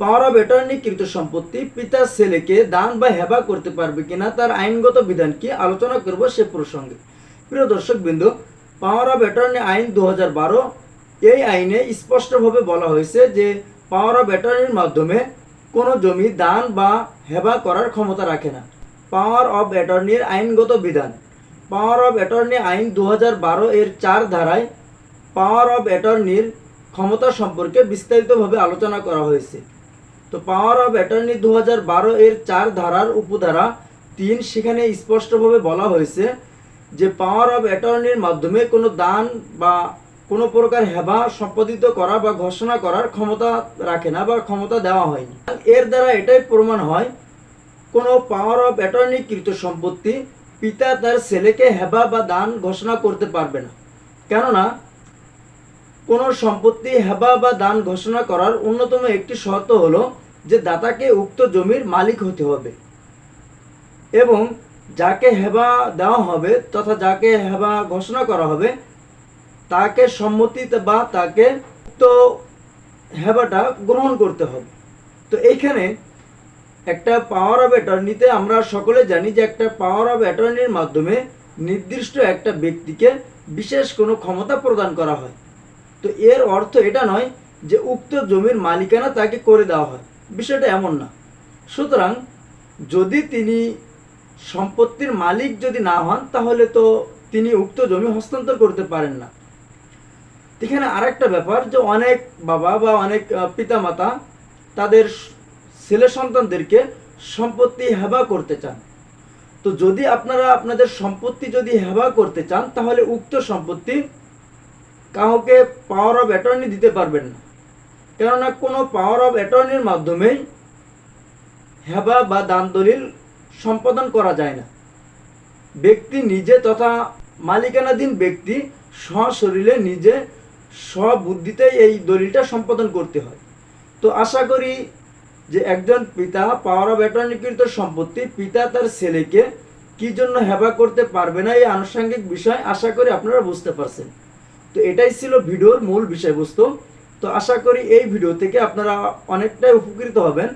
Power of সম্পত্তি ছেলেকে দান বা হেবা করতে পারবে কিনা তার আইনগত বিধান কি আলোচনা করব সে প্রসঙ্গে। প্রিয় দর্শক বিন্দু, পাওয়ার অফ অ্যাটর্নি আইন দু হাজার বারো, এই আইনে স্পষ্টভাবে বলা হয়েছে যে পাওয়ার অফ অ্যাটর্নির মাধ্যমে কোনো জমি দান বা হেবা করার ক্ষমতা রাখে না। পাওয়ার অফ অ্যাটর্নির আইনগত বিধান। পাওয়ার অফ অ্যাটর্নি আইন দু হাজার বারো এর চার ধারায় পাওয়ার অফ অ্যাটর্নির ক্ষমতা সম্পর্কে বিস্তারিতভাবে আলোচনা করা হয়েছে। তো পাওয়ার অফ অ্যাটর্নি দু হাজার বারো এর চার ধারার উপধারা তিন সেখানে স্পষ্টভাবে বলা হয়েছে যে পাওয়ার অফ অ্যাটর্নির মাধ্যমে কোনো দান বা কোনো প্রকার হেবা সম্পাদিত করা বা ঘোষণা করার ক্ষমতা রাখে না বা ক্ষমতা দেওয়া হয়নি। এর দ্বারা এটাই প্রমাণ হয় কোনো পাওয়ার অফ অ্যাটর্নি কৃত সম্পত্তি পিতা তার ছেলেকে হেবা বা দান ঘোষণা করতে পারবে না। কেননা, কোনো সম্পত্তি হেবা বা দান ঘোষণা করার অন্যতম একটি শর্ত হলো যে দাতাকে উক্ত জমির মালিক হতে হবে এবং যাকে হেবা দেওয়া হবে তথা যাকে হেবা ঘোষণা করা হবে, তাকে সম্মতি বা তাকে উক্ত হেবাটা গ্রহণ করতে হবে। তো এইখানে একটা পাওয়ার অফ অ্যাটর্নিতে আমরা সকলে জানি যে একটা পাওয়ার অফ অ্যাটর্নির মাধ্যমে নির্দিষ্ট একটা ব্যক্তিকে বিশেষ কোনো ক্ষমতা প্রদান করা হয়। তো এর অর্থ এটা নয় যে উক্ত জমির মালিকানা তাকে করে দেওয়া হয়, বিষয়টা এমন না। সুতরাং যদি তিনি সম্পত্তির মালিক যদি না হন, তাহলে তো তিনি উক্ত জমি হস্তান্তর করতে পারেন না। এখানে আরেকটা ব্যাপার যে অনেক বাবা বা অনেক পিতামাতা তাদের ছেলে সন্তানদেরকে সম্পত্তি হেবা করতে চান। তো যদি আপনারা আপনাদের সম্পত্তি যদি হেবা করতে চান, তাহলে উক্ত সম্পত্তি কাউকে পাওয়ার অফ অ্যাটর্নি দিতে পারবেন না। কেননা কোনো পাওয়ার অফ অ্যাটর্নির মাধ্যমেই হেবা বা দান দলিল সম্পাদন করা যায় না। ব্যক্তি নিজে তথা মালিকানাধীন ব্যক্তি স্বশরীরে নিজে স্ববুদ্ধিতেই এই দলিলটা সম্পাদন করতে হয়। তো আশা করি যে একজন পিতা পাওয়ার অফ অ্যাটর্নিকৃত সম্পত্তি, পিতা তার ছেলেকে কি জন্য হেবা করতে পারবে না, এই আনুষঙ্গিক বিষয় আশা করি আপনারা বুঝতে পারছেন। তো এটাই ছিল ভিডিওর মূল বিষয়বস্তু। তো আশা করি এই ভিডিও থেকে আপনারা অনেকটাই উপকৃত হবেন।